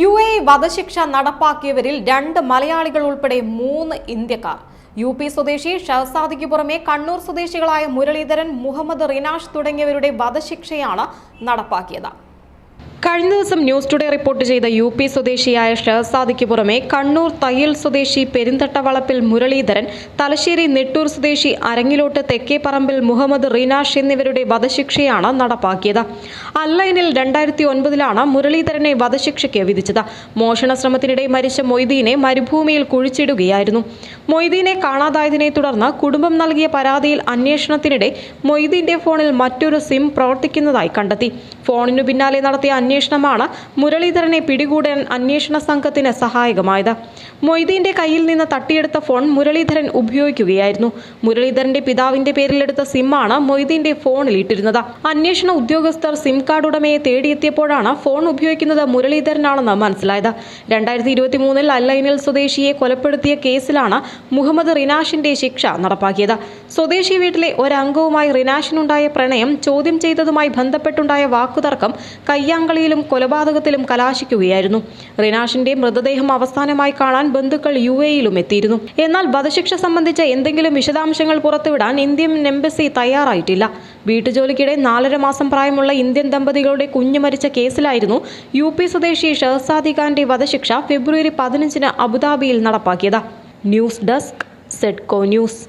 U A വധശിക്ഷ നടപ്പാക്കിയവരിൽ രണ്ട് മലയാളികൾ ഉൾപ്പെടെ മൂന്ന് ഇന്ത്യക്കാർ. യു പി സ്വദേശി ഷഹസാദിക്ക് പുറമെ കണ്ണൂർ സ്വദേശികളായ മുരളീധരൻ മുഹമ്മദ് റിനാഷ് തുടങ്ങിയവരുടെ വധശിക്ഷയാണ് നടപ്പാക്കിയത്. കഴിഞ്ഞ ദിവസം ന്യൂസ് ടുഡേ റിപ്പോർട്ട് ചെയ്ത യു പി സ്വദേശിയായ ഷഹസാദിക്ക് പുറമെ കണ്ണൂർ തയ്യൽ സ്വദേശി പെരിന്തട്ടവളപ്പിൽ മുരളീധരൻ തലശ്ശേരി നെട്ടൂർ സ്വദേശി അരങ്ങിലോട്ട് തെക്കേപ്പറമ്പിൽ മുഹമ്മദ് റിനാഷ് എന്നിവരുടെ വധശിക്ഷയാണ് നടപ്പാക്കിയത്. അല്ലൈനിൽ രണ്ടായിരത്തി ഒൻപതിലാണ് മുരളീധരനെ വധശിക്ഷയ്ക്ക് വിധിച്ചത്. മോഷണ ശ്രമത്തിനിടെ മരിച്ച മൊയ്തീനെ മരുഭൂമിയിൽ കുഴിച്ചിടുകയായിരുന്നു. മൊയ്തീനെ കാണാതായതിനെ തുടർന്ന് കുടുംബം നൽകിയ പരാതിയിൽ അന്വേഷണത്തിനിടെ മൊയ്തീന്റെ ഫോണിൽ മറ്റൊരു സിം പ്രവർത്തിക്കുന്നതായി കണ്ടെത്തി. ഫോണിനു പിന്നാലെ നടത്തിയ അന്വേഷണമാണ് മുരളീധരനെ പിടികൂടാൻ അന്വേഷണ സംഘത്തിന് സഹായകമായത്. മൊയ്തീന്റെ കയ്യിൽ നിന്ന് തട്ടിയെടുത്ത ഫോൺ മുരളീധരൻ ഉപയോഗിക്കുകയായിരുന്നു. മുരളീധരന്റെ പിതാവിന്റെ പേരിലെടുത്ത സിമ്മാണ് മൊയ്തീന്റെ ഫോണിൽ ഇട്ടിരുന്നത്. അന്വേഷണ ഉദ്യോഗസ്ഥർ സിം കാർഡ് ഉടമയെ തേടിയെത്തിയപ്പോഴാണ് ഫോൺ ഉപയോഗിക്കുന്നത് മുരളീധരനാണെന്ന് മനസ്സിലായത്. രണ്ടായിരത്തി ഇരുപത്തി മൂന്നിൽ അല്ലൈനിൽ സ്വദേശിയെ കൊലപ്പെടുത്തിയ കേസിലാണ് മുഹമ്മദ് റിനാഷിന്റെ ശിക്ഷ നടപ്പാക്കിയത്. സ്വദേശി വീട്ടിലെ ഒരംഗവുമായി റിനാഷിനുണ്ടായ പ്രണയം ചോദ്യം ചെയ്തതുമായി ബന്ധപ്പെട്ടുണ്ടായ വാക്കുതർക്കം കയ്യാങ്കളിയിലും കൊലപാതകത്തിലും കലാശിക്കുകയായിരുന്നു. റിനാഷിന്റെ മൃതദേഹം അവസാനമായി കാണാൻ ബന്ധുക്കൾ യു എയിലും എത്തിയിരുന്നു. എന്നാൽ വധശിക്ഷ സംബന്ധിച്ച എന്തെങ്കിലും വിശദാംശങ്ങൾ പുറത്തുവിടാൻ ഇന്ത്യൻ എംബസി തയ്യാറായിട്ടില്ല. വീട്ടുജോലിക്കിടെ നാലര മാസം പ്രായമുള്ള ഇന്ത്യൻ ദമ്പതികളുടെ കുഞ്ഞു മരിച്ച കേസിലായിരുന്നു യു പി സ്വദേശി ഷഹസാദി ഖാന്റെ വധശിക്ഷ ഫെബ്രുവരി പതിനഞ്ചിന് അബുദാബിയിൽ നടപ്പാക്കിയത്. ന്യൂസ് ഡെസ്ക് സെഡ്കോ ന്യൂസ്.